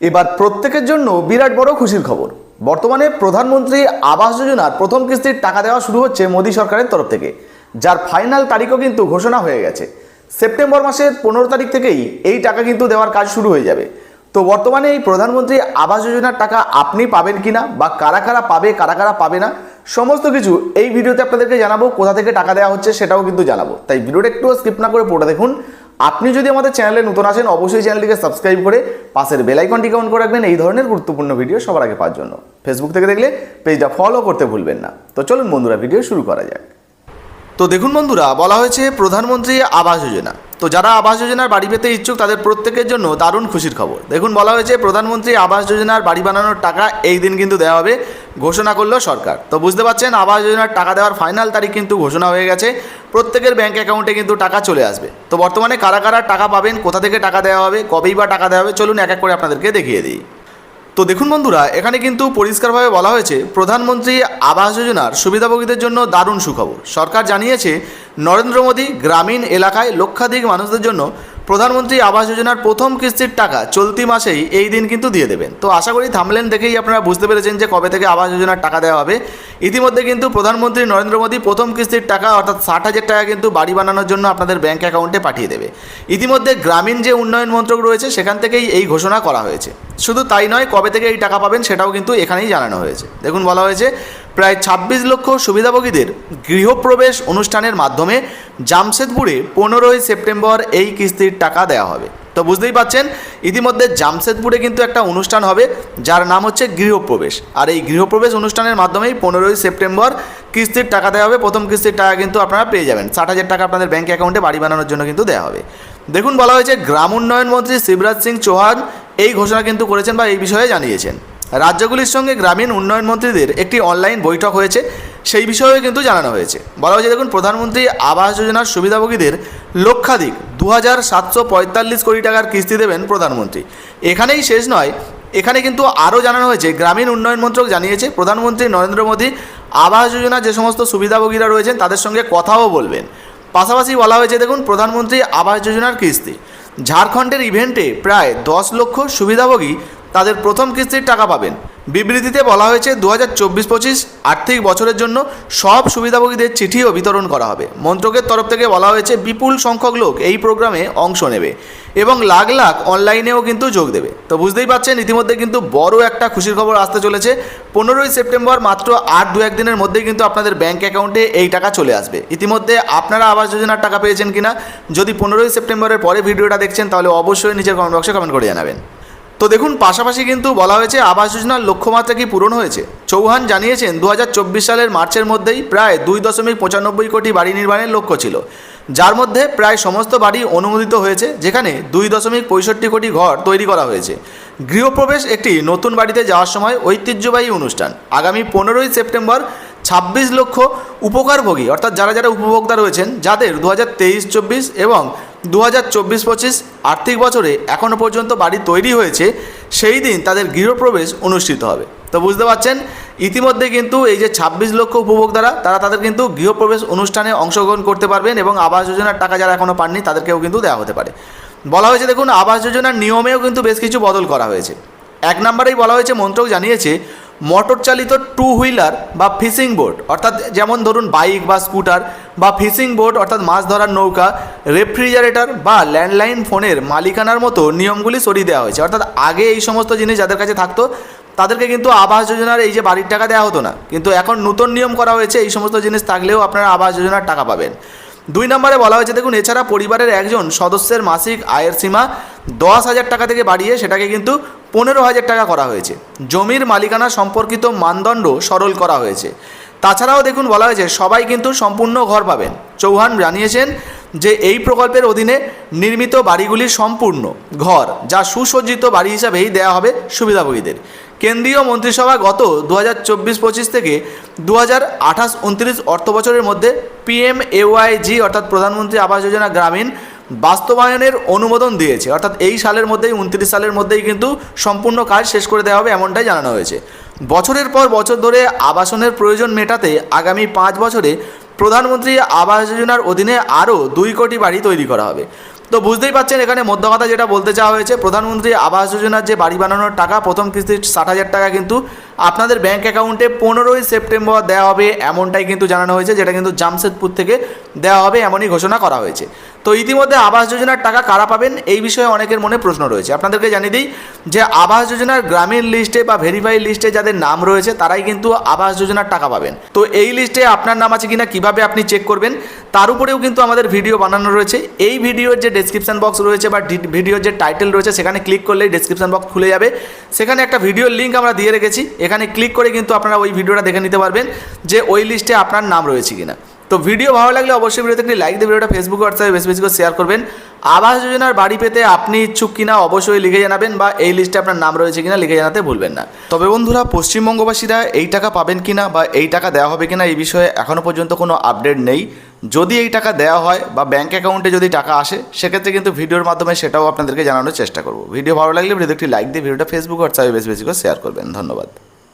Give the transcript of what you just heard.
এবার প্রত্যেকের জন্য বিরাট বড় খুশির খবর। বর্তমানে প্রধানমন্ত্রী আবাস যোজনার প্রথম কিস্তির টাকা দেওয়া শুরু হচ্ছে মোদী সরকারের তরফ থেকে, যার ফাইনাল তারিখও কিন্তু ঘোষণা হয়ে গেছে। সেপ্টেম্বর মাসের পনেরো তারিখ থেকেই এই টাকা কিন্তু দেওয়ার কাজ শুরু হয়ে যাবে। তো বর্তমানে এই প্রধানমন্ত্রী আবাস যোজনার টাকা আপনি পাবেন কিনা বা কারা কারা পাবে, কারা কারা পাবে না, সমস্ত কিছু এই ভিডিওতে আপনাদেরকে জানাব, কোথা থেকে টাকা দেওয়া হচ্ছে সেটাও কিন্তু জানাব। তাই ভিডিওটা একটু স্কিপ না করে পড়ে দেখুন। আপনি যদি আমাদের চ্যানেলে নতুন আসেন অবশ্যই চ্যানেলটিকে সাবস্ক্রাইব করে পাশের বেল আইকনটিকে অন করে রাখবেন। এই ধরনের গুরুত্বপূর্ণ ভিডিও সবার আগে পাওয়ার জন্য। ফেসবুক থেকে দেখলে পেজটা ফলো করতে ভুলবেন না। তো চলুন বন্ধুরা, ভিডিও শুরু করা যাক। তো দেখুন বন্ধুরা, বলা হয়েছে প্রধানমন্ত্রী আবাস যোজনা। তো যারা আবাস যোজনার বাড়ি পেতে ইচ্ছুক, তাদের প্রত্যেকের জন্য দারুণ খুশির খবর। দেখুন, বলা হয়েছে প্রধানমন্ত্রী আবাস যোজনার বাড়ি বানানোর টাকা এই দিন কিন্তু দেওয়া হবে, ঘোষণা করল সরকার। তো বুঝতে পারছেন, আবাস যোজনার টাকা দেওয়ার ফাইনাল তারিখ কিন্তু ঘোষণা হয়ে গেছে। প্রত্যেকের ব্যাঙ্ক অ্যাকাউন্টে কিন্তু টাকা চলে আসবে। তো বর্তমানে কারা কারা টাকা পাবেন, কোথা থেকে টাকা দেওয়া হবে, কবেই বা টাকা দেওয়া হবে, চলুন এক এক করে আপনাদেরকে দেখিয়ে দিই। তো দেখুন বন্ধুরা, এখানে কিন্তু পরিষ্কারভাবে বলা হয়েছে, প্রধানমন্ত্রী আবাস যোজনার সুবিধাভোগীদের জন্য দারুণ সুখবর। সরকার জানিয়েছে, নরেন্দ্র মোদী গ্রামীণ এলাকায় লক্ষাধিক মানুষদের জন্য প্রধানমন্ত্রী আবাস যোজনার প্রথম কিস্তির টাকা চলতি মাসেই এই দিন কিন্তু দিয়ে দেবেন। তো আশা করি থামলেন দেখেই আপনারা বুঝতে পেরেছেন যে কবে থেকে আবাস যোজনার টাকা দেওয়া হবে। ইতিমধ্যে কিন্তু প্রধানমন্ত্রী নরেন্দ্র মোদী প্রথম কিস্তির টাকা অর্থাৎ ষাট হাজার টাকা কিন্তু বাড়ি বানানোর জন্য আপনাদের ব্যাঙ্ক অ্যাকাউন্টে পাঠিয়ে দেবে। ইতিমধ্যে গ্রামীণ যে উন্নয়ন মন্ত্রক রয়েছে সেখান থেকেই এই ঘোষণা করা হয়েছে। শুধু তাই নয়, কবে থেকে এই টাকা পাবেন সেটাও কিন্তু এখানেই জানানো হয়েছে। দেখুন বলা হয়েছে প্রায় ছাব্বিশ লক্ষ সুবিধাভোগীদের গৃহপ্রবেশ অনুষ্ঠানের মাধ্যমে জামশেদপুরে পনেরোই সেপ্টেম্বর এই কিস্তির টাকা দেওয়া হবে। তো বুঝতেই পাচ্ছেন, ইতিমধ্যে জামশেদপুরে কিন্তু একটা অনুষ্ঠান হবে, যার নাম হচ্ছে গৃহপ্রবেশ। আর এই গৃহপ্রবেশ অনুষ্ঠানের মাধ্যমেই পনেরোই সেপ্টেম্বর কিস্তির টাকা দেওয়া হবে। প্রথম কিস্তির টাকা কিন্তু আপনারা পেয়ে যাবেন। ষাট হাজার টাকা আপনাদের ব্যাঙ্ক অ্যাকাউন্টে বাড়ি বানানোর জন্য কিন্তু দেওয়া হবে। দেখুন বলা হয়েছে, গ্রাম উন্নয়ন মন্ত্রী শিবরাজ সিং চৌহান এই ঘোষণা কিন্তু করেছেন বা এই বিষয়ে জানিয়েছেন। রাজ্যগুলির সঙ্গে গ্রামীণ উন্নয়ন মন্ত্রীদের একটি অনলাইন বৈঠক হয়েছে। সেই বিষয়েও কিন্তু জানানো হয়েছে। বলা হয়েছে, দেখুন, প্রধানমন্ত্রী আবাস যোজনার সুবিধাভোগীদের লক্ষাধিক দু হাজার সাতশো পঁয়তাল্লিশ কোটি টাকার কিস্তি দেবেন প্রধানমন্ত্রী। এখানেই শেষ নয়, এখানে কিন্তু আরও জানানো হয়েছে। গ্রামীণ উন্নয়ন মন্ত্রক জানিয়েছে, প্রধানমন্ত্রী নরেন্দ্র মোদী আবাস যোজনা যে সমস্ত সুবিধাভোগীরা রয়েছেন, তাদের সঙ্গে কথাও বলবেন। পাশাপাশি বলা হয়েছে, দেখুন, প্রধানমন্ত্রী আবাস যোজনার কিস্তি। ঝাড়খণ্ডের ইভেন্টে প্রায় দশ লক্ষ সুবিধাভোগী তাদের প্রথম কিস্তির টাকা পাবেন। বিবৃতিতে বলা হয়েছে দু হাজার চব্বিশ পঁচিশ আর্থিক বছরের জন্য সব সুবিধাভোগীদের চিঠিও বিতরণ করা হবে। মন্ত্রকের তরফ থেকে বলা হয়েছে, বিপুল সংখ্যক লোক এই প্রোগ্রামে অংশ নেবে এবং লাখ লাখ অনলাইনেও কিন্তু যোগ দেবে। তো বুঝতেই পারছেন, ইতিমধ্যে কিন্তু বড় একটা খুশির খবর আসতে চলেছে। পনেরোই সেপ্টেম্বর মাত্র আট দু একদিনের মধ্যেই কিন্তু আপনাদের ব্যাঙ্ক অ্যাকাউন্টে এই টাকা চলে আসবে। ইতিমধ্যে আপনারা আবাস যোজনার টাকা পেয়েছেন কিনা, যদি পনেরোই সেপ্টেম্বরের পরে ভিডিওটা দেখছেন, তাহলে অবশ্যই নিজের কমেন্ট বক্সে কমেন্ট করে জানাবেন। তো দেখুন, পাশাপাশি কিন্তু বলা হয়েছে আবাস যোজনার লক্ষ্যমাত্রা কি পূরণ হয়েছে? চৌহান জানিয়েছেন দু হাজার চব্বিশ সালের মার্চের মধ্যেই প্রায় দুই দশমিক পঁচানব্বই কোটি বাড়ি নির্মাণের লক্ষ্য ছিল। যার মধ্যে প্রায় সমস্ত বাড়ি অনুমোদিত হয়েছে, যেখানে দুই দশমিক পঁয়ষট্টি কোটি ঘর তৈরি করা হয়েছে। গৃহপ্রবেশ একটি নতুন বাড়িতে যাওয়ার সময় ঐতিহ্যবাহী অনুষ্ঠান। আগামী পনেরোই সেপ্টেম্বর ছাব্বিশ লক্ষ উপকারভোগী, অর্থাৎ যারা যারা উপভোক্তা রয়েছেন, যাদের দু হাজার তেইশ চব্বিশ এবং দু হাজার চব্বিশ পঁচিশ আর্থিক বছরে এখনও পর্যন্ত বাড়ি তৈরি হয়েছে, সেই দিন তাদের গৃহপ্রবেশ অনুষ্ঠিত হবে। তো বুঝতে পারছেন, ইতিমধ্যে কিন্তু এই যে ছাব্বিশ লক্ষ উপভোক্তারা তারা তাদের কিন্তু গৃহপ্রবেশ অনুষ্ঠানে অংশগ্রহণ করতে পারবেন এবং আবাস যোজনার টাকা যারা এখনও পাননি, তাদেরকেও কিন্তু দেওয়া হতে পারে। বলা হয়েছে, দেখুন, আবাস যোজনার নিয়মেও কিন্তু বেশ কিছু বদল করা হয়েছে। এক নম্বরেই বলা হয়েছে, মন্ত্রক জানিয়েছে মোটর চালিত টু হুইলার বা ফিশিং বোট অর্থাৎ যেমন ধরুন বাইক বা স্কুটার বা ফিশিং বোট অর্থাৎ মাছ ধরার নৌকা রেফ্রিজারেটর বা ল্যান্ডলাইন ফোনের মালিকানার মতো নিয়মগুলি সরিয়ে দেওয়া হয়েছে। অর্থাৎ আগে এই সমস্ত জিনিস যাদের কাছে থাকতো, তাদেরকে কিন্তু আবাস যোজনার এই যে বাড়ির টাকা দেওয়া হতো না। কিন্তু এখন নতুন নিয়ম করা হয়েছে, এই সমস্ত জিনিস থাকলেও আপনারা আবাস যোজনার টাকা পাবেন। দুই নম্বরে বলা হয়েছে, দেখুন, এছাড়া পরিবারের একজন সদস্যের মাসিক আয়ের সীমা দশ হাজার টাকা থেকে বাড়িয়ে সেটাকে কিন্তু পনেরো হাজার টাকা করা হয়েছে। জমির মালিকানা সম্পর্কিত মানদণ্ড সরল করা হয়েছে। তাছাড়াও দেখুন, বলা হয়েছে, সবাই কিন্তু সম্পূর্ণ ঘর পাবেন। চৌহান জানিয়েছেন যে এই প্রকল্পের অধীনে নির্মিত বাড়িগুলি সম্পূর্ণ ঘর, যা সুসজ্জিত বাড়ি হিসাবেই দেওয়া হবে সুবিধাভোগীদের। কেন্দ্রীয় মন্ত্রিসভা গত দু হাজার চব্বিশ পঁচিশ থেকে দু হাজার আঠাশ উনত্রিশ অর্থ বছরের মধ্যে পিএম এওয়াইজি অর্থাৎ প্রধানমন্ত্রী আবাস যোজনা গ্রামীণ, বাস্তবায়নের অনুমোদন দিয়েছে। অর্থাৎ এই সালের মধ্যেই, উনত্রিশ সালের মধ্যেই কিন্তু সম্পূর্ণ কাজ শেষ করে দেওয়া হবে এমনটাই জানানো হয়েছে। বছরের পর বছর ধরে আবাসনের প্রয়োজন মেটাতে আগামী পাঁচ বছরে প্রধানমন্ত্রী আবাস যোজনার অধীনে আরও দুই কোটি বাড়ি তৈরি করা হবে। তো বুঝতেই পারছেন এখানে মধ্য কথা যেটা বলতে চাওয়া হয়েছে, প্রধানমন্ত্রী আবাস যোজনার যে বাড়ি বানানোর টাকা, প্রথম কিস্তির ষাট হাজার টাকা কিন্তু আপনাদের ব্যাঙ্ক অ্যাকাউন্টে পনেরোই সেপ্টেম্বর দেওয়া হবে, এমনটাই কিন্তু জানানো হয়েছে, যেটা কিন্তু জামশেদপুর থেকে দেওয়া হবে, এমনই ঘোষণা করা হয়েছে। তো ইতিমধ্যে আবাস যোজনার টাকা কারা পাবেন, এই বিষয়ে অনেকের মনে প্রশ্ন রয়েছে। আপনাদেরকে জানিয়ে দিই যে আবাস যোজনার গ্রামীণ লিস্টে বা ভেরিফাই লিস্টে যাদের নাম রয়েছে, তারাই কিন্তু আবাস যোজনার টাকা পাবেন। তো এই লিস্টে আপনার নাম আছে কিনা, কীভাবে আপনি চেক করবেন, তার উপরেও কিন্তু আমাদের ভিডিও বানানো রয়েছে। এই ভিডিওর যে ডেসক্রিপশন বক্স রয়েছে বা ভিডিওর যে টাইটেল রয়েছে, সেখানে ক্লিক করলেই ডেসক্রিপশন বক্স খুলে যাবে। সেখানে একটা ভিডিওর লিঙ্ক আমরা দিয়ে রেখেছি এখানে ক্লিক করে কিন্তু আপনারা ওই ভিডিওটা দেখে নিতে পারবেন যে ওই লিস্টে আপনার নাম রয়েছে কিনা। তো ভিডিও ভালো লাগলে অবশ্যই ভিডিওতে একটি লাইক দিয়ে ভিডিওটা ফেসবুক হোয়াটসঅ্যাপে বেশি বেশি করে শেয়ার করবেন। আবাস যোজনার বাড়ি পেতে আপনি ইচ্ছুক কিনা অবশ্যই লিখে জানাবেন বা এই লিস্টে আপনার নাম রয়েছে কিনা লিখে জানাতে ভুলবেন না। তবে বন্ধুরা, পশ্চিমবঙ্গবাসীরা এই টাকা পাবেন কিনা বা এই টাকা দেওয়া হবে কিনা এই বিষয়ে এখনও পর্যন্ত কোনো আপডেট নেই। যদি এই টাকা দেওয়া হয় বা ব্যাঙ্ক অ্যাকাউন্টে যদি টাকা আসে, সেক্ষেত্রে কিন্তু ভিডিওর মাধ্যমে সেটাও আপনাদেরকে জানানোর চেষ্টা করব। ভিডিও ভালো লাগলে ভিডিওতে একটি লাইক দিয়ে ভিডিওটা ফেসবুক হোয়াটসঅ্যাপে বেশি বেশি করে শেয়ার করবেন। ধন্যবাদ।